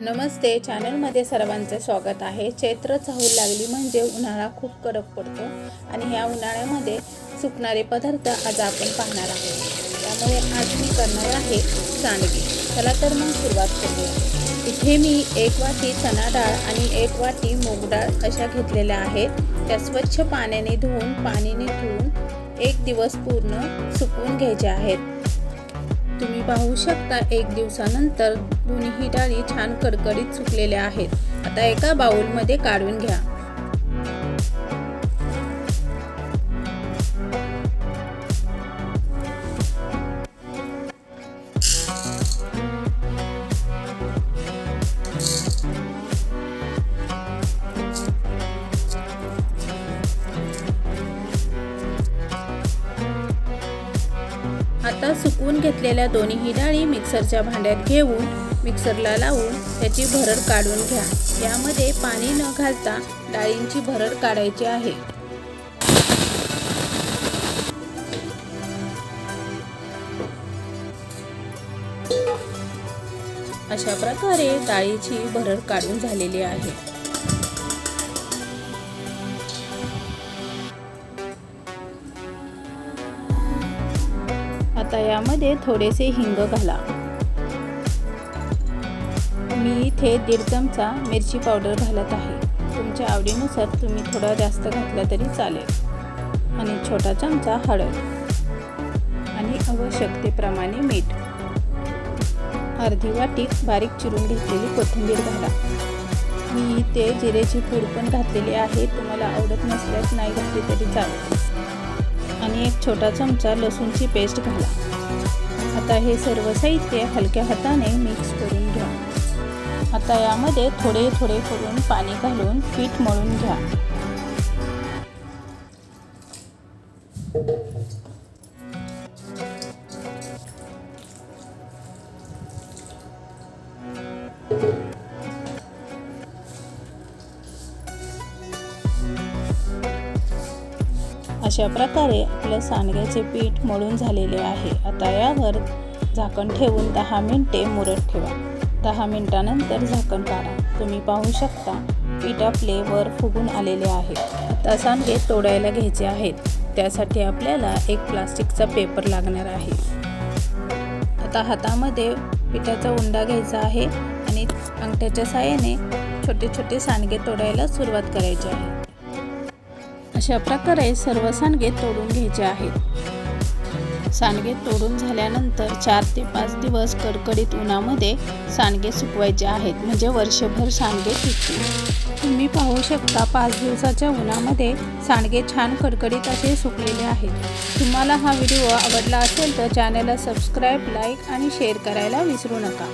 नमस्ते चॅनलमध्ये सर्वांचे स्वागत आहे. चैत्र चाहूल लागली म्हणजे उन्हाळा खूप कडक पडतो आणि या उन्हाळ्यामध्ये सुकणारे पदार्थ आज आपण पाहणार आहोत. त्यामुळे आज मी करणार आहे सांडगे. चला तर मग सुरुवात करूया. इथे मी एक वाटी चणा डाळ आणि एक वाटी मूग डाळ अशा घेतलेल्या आहेत. त्या स्वच्छ पाण्याने धुवून पाणी धुवून एक दिवस पूर्ण सुकवून घ्यायच्या आहेत. तुम्ही पाहू शकता एक दिवसानंतर दोन्ही डाळी छान कडकडीत सुकलेल्या आहेत. आता एका बाउलमध्ये काढून घ्या. आता सुकवून घेतलेल्या दोन्ही डाळी मिक्सरच्या भांड्यात घेऊन मिक्सरला लावून त्याची भरड काढून घ्या. यामध्ये पाणी न घालता डाळींची भरड काढायची आहे. अशा प्रकारे डाळीची भरड काढून झालेली आहे. आता यामध्ये थोडेसे हिंग घाला. मी इथे दीड चमचा मिरची पावडर घालत आहे. तुमच्या आवडीनुसार तुम्ही थोडा जास्त घातला तरी चालेल. आणि छोटा चमचा हळद. आणि आवश्यकतेप्रमाणे मीठ. अर्धी वाटी बारीक चिरून घेतलेली कोथिंबीर घाला. मी इथे जिरेची पूड पण घातलेली आहे. तुम्हाला आवडत नसल्यास नाही घातली तरी चालेल. आणि एक छोटा चमचा लसूणची पेस्ट घाला. आता हे सर्व साहित्य हलक्या हाताने मिक्स करून घ्या. आता यामध्ये थोडे थोडे करून पाणी घालून पीठ मळून घ्या. अशा प्रकारे आपलं सांडग्याचे पीठ मळून झालेले आहे. आता यावर झाकण ठेवून दहा मिनटे मुरत ठेवा. दहा मिनटानंतर झाकण काढा. तुम्ही पाहू शकता पीठ आपले वर फुगून आलेले आहे. आता सांडगे तोडायला घ्यायचे आहेत. त्यासाठी आपल्याला एक प्लास्टिकचा पेपर लागणार आहे. आता हातामध्ये पिठाचा उंडा घ्यायचा आहे आणि अंगठ्याच्या साहाय्याने छोटे छोटे सांडगे तोडायला सुरुवात करायची आहे. अशा प्रकारे सर्व सांडगे तोडून घ्यायचे आहेत. सांडगे तोडून झाल्यानंतर चार ते पाच दिवस कडकडीत उन्हामध्ये सांडगे सुकवायचे आहेत. म्हणजे वर्षभर सांडगे टिकतील तुम्ही पाहू शकता पाच दिवसाच्या उन्हामध्ये सांडगे छान कडकडीत असे सुकलेले आहेत. तुम्हाला हा व्हिडिओ आवडला असेल तर चॅनलला सबस्क्राईब लाईक आणि शेअर करायला विसरू नका.